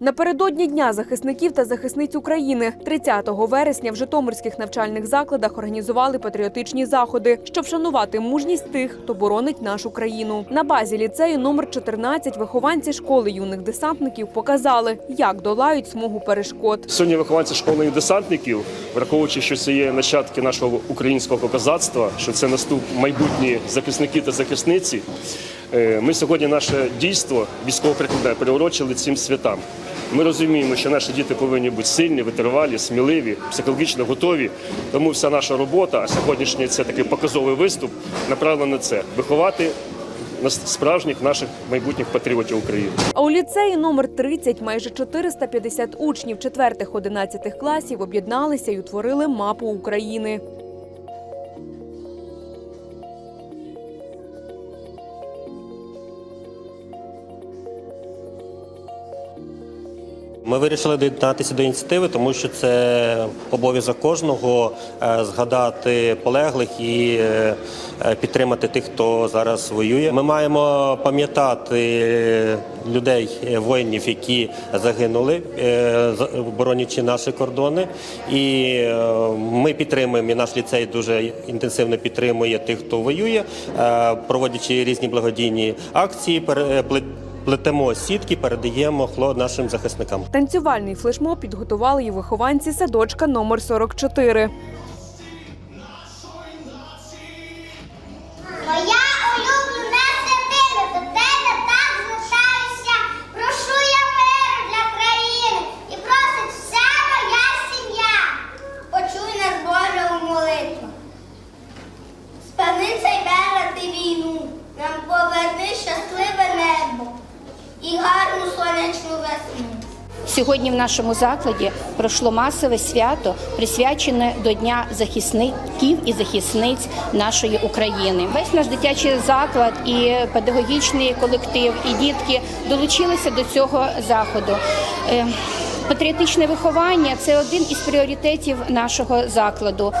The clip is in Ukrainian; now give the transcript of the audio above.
Напередодні Дня захисників та захисниць України 30 вересня в Житомирських навчальних закладах організували патріотичні заходи, щоб вшанувати мужність тих, хто боронить нашу країну. На базі ліцею номер 14 вихованці школи юних десантників показали, як долають смугу перешкод. Сьогодні вихованці школи десантників, враховуючи, що це є нащадки нашого українського козацтва, що це наступ майбутні захисники та захисниці. е, Ми сьогодні наше дійство військово-прикладне переурочили цим святам. Ми розуміємо, що наші діти повинні бути сильні, витривалі, сміливі, психологічно готові. Тому вся наша робота, а сьогоднішній це такий показовий виступ, направлена на це виховати справжніх наших майбутніх патріотів України. А у ліцеї номер 30 майже 450 учнів 4-11 класів об'єдналися і утворили мапу України. Ми вирішили доєднатися до ініціативи, тому що це обов'язок кожного е, згадати полеглих і е, е, підтримати тих, хто зараз воює. Ми маємо пам'ятати людей, воїнів, які загинули, за- боронячи наші кордони. І ми підтримуємо, і наш ліцей дуже інтенсивно підтримує тих, хто воює, проводячи різні благодійні акції. Плетемо сітки, передаємо хло нашим захисникам. Танцювальний флешмоб підготували і вихованці садочка номер 44. Моя улюблена святиня, до тебе так звертаюся. Прошу я для країни і просить вся моя сім'я. Почуй нас, Боже, у молитвах. Спини цей берег війну, нам поверни щасливе Сьогодні в нашому закладі пройшло масове свято, присвячене до Дня захисників і захисниць нашої України. Весь наш дитячий заклад і педагогічний колектив, і дітки долучилися до цього заходу. Е, Патріотичне виховання це один із пріоритетів нашого закладу.